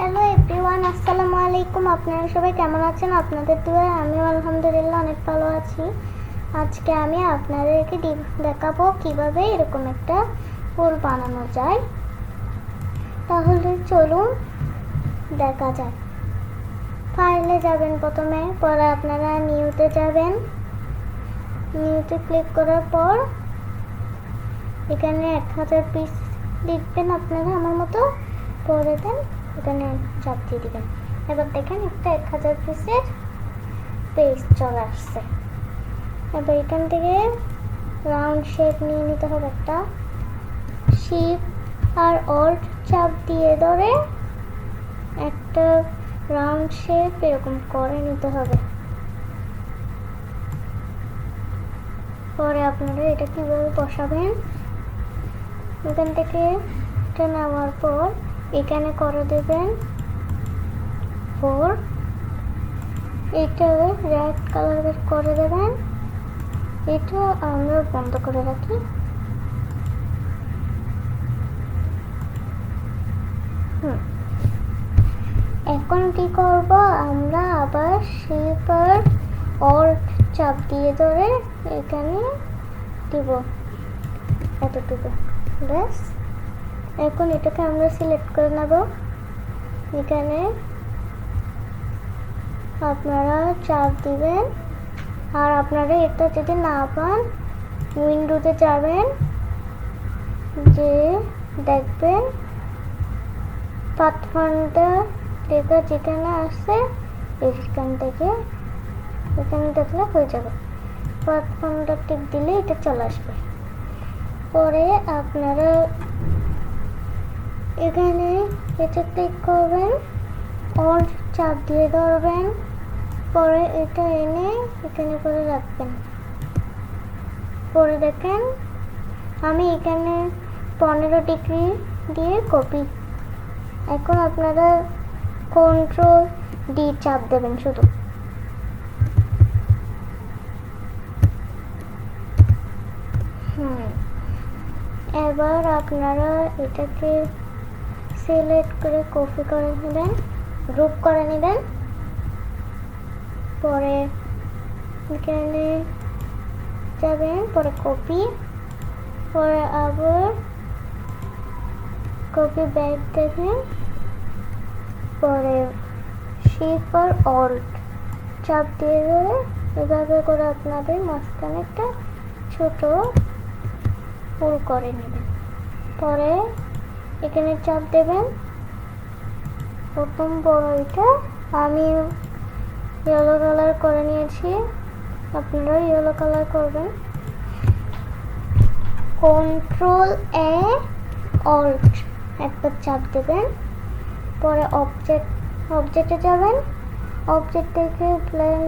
Hello everyone আসসালামু আলাইকুম। আপনারা সবাই কেমন আছেন? আপনাদের দুয়ায় আমিও আলহামদুলিল্লাহ অনেক ভালো আছি। আজকে আমি আপনাদেরকে দেখাবো কীভাবে এরকম একটা ফুল বানানো যায়। তাহলে চলুন, দেখা যায় ফাইলে যাবেন প্রথমে, পরে আপনারা নিউতে যাবেন। নিউতে ক্লিক করার পর, এখানে এক হাজার পিস লিখবেন আপনারা আমার মতো। করে দেন এখানে চাপ দিয়ে দিবেন এবার দেখেন একটা এক হাজার পিসের পেজ চলে আসছে। এবার এখান থেকে রাউন্ড শেপ নিয়ে নিতে হবে একটা শিপ আর অল্ট চাপ দিয়ে ধরে একটা রাউন্ড শেপ এরকম করে নিতে হবে। পরে আপনারা এটা কীভাবে বসাবেন? এখান থেকে এটা নেওয়ার পর এখানে করে দেবেন ফোর এটা রেড কালারের করে দেবেন। এটা আমরা বন্ধ করে রাখি। হুম। এখন কি করব? আমরা আবার শেপার অল্ট চাপ দিয়ে ধরে এখানে দিব। এতটুকু। ব্যাস। এখন এটাকে আমরা সিলেক্ট করে নেব। এখানে আপনারা চাপ দিবেন। আর আপনারা এটা যদি না পান উইন্ডোতে যাবেন যে দেখবেন পাথফান্ডার লেখা যেখানে আসছে এখান থেকে, এখানে দেখলে হয়ে যাবে। পাথফান্ডার টিপ দিলে এটা চলে আসবে। পরে আপনারা এখানে এটা ক্লিক করবেন অল্ট চাপ দিয়ে ধরবেন, পরে এটা এনে এখানে করে রাখবেন। পরে দেখেন, আমি এখানে পনেরো ডিগ্রি দিয়ে কপি এখন আপনারা কন্ট্রোল ডি চাপ দেবেন শুধু। হুম, এবার আপনারা এটাকে সিলেক্ট করে কপি করে নেবেন, গ্রুপ করে নেবেন। পরে এখানে যাবেন, পরে কপি পরে আবার কপি ব্যাক দেবেন পরে শিপ আর অল্ট চাপ দিয়ে ধরে এভাবে করে আপনাদের মাঝখানে একটা ছোট ফুল করে নেবেন। পরে এখানে চাপ দেবেন। প্রথম বড় এটা। আমি ইয়েলো কালার করে নিয়েছি। আপনারা ইয়েলো কালার করবেন। কন্ট্রোল এ অল্ট একটা চাপ দেবেন। পরে অবজেক্ট অবজেক্টে যাবেন। অবজেক্ট থেকে প্লেন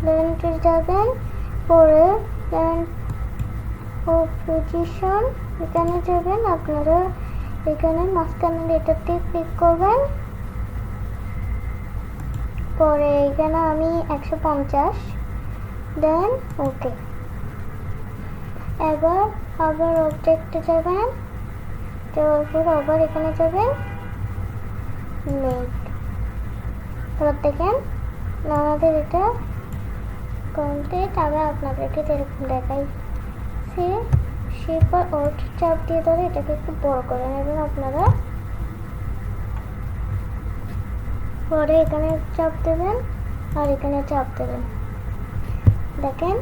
প্লেনটে যাবেন। পরে প্লেন ও পজিশন এখানে যাবেন। আপনারা এখানে মাঝখানে এটাতে ক্লিক করবেন। পরে এখানে আমি একশো পঞ্চাশ দেন ওকে এবার আবার অবজেক্টে যাবেন যাওয়ার আবার এখানে যাবেন মেক এবার দেখেন, আমাদের এটা কমপ্লিট আমি আপনাদেরকে যেরকম দেখাই। সে শেপার অল্ট চাপ দিয়ে ধরে এটাকে একটু বড় করে নেবেন আপনারা। পরে এখানে চাপ দেবেন আর এখানে চাপ দেবেন। দেখেন,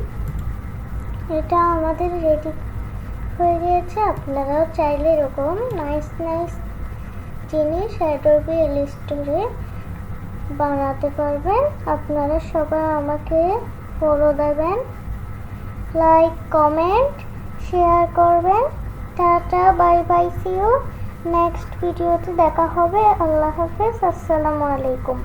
এটা আমাদের রেডি হয়ে গিয়েছে। আপনারাও চাইলে এরকম নাইস নাইস জিনিস অ্যাডোবি ইলিস্টোরে বানাতে পারবেন। আপনারা সবাই আমাকে ফলো দেবেন। লাইক কমেন্ট শেয়ার করবেন। Tata bye bye see you next ভিডিওতে দেখা হবে। আল্লাহ হাফেজ আসসালামু আলাইকুম।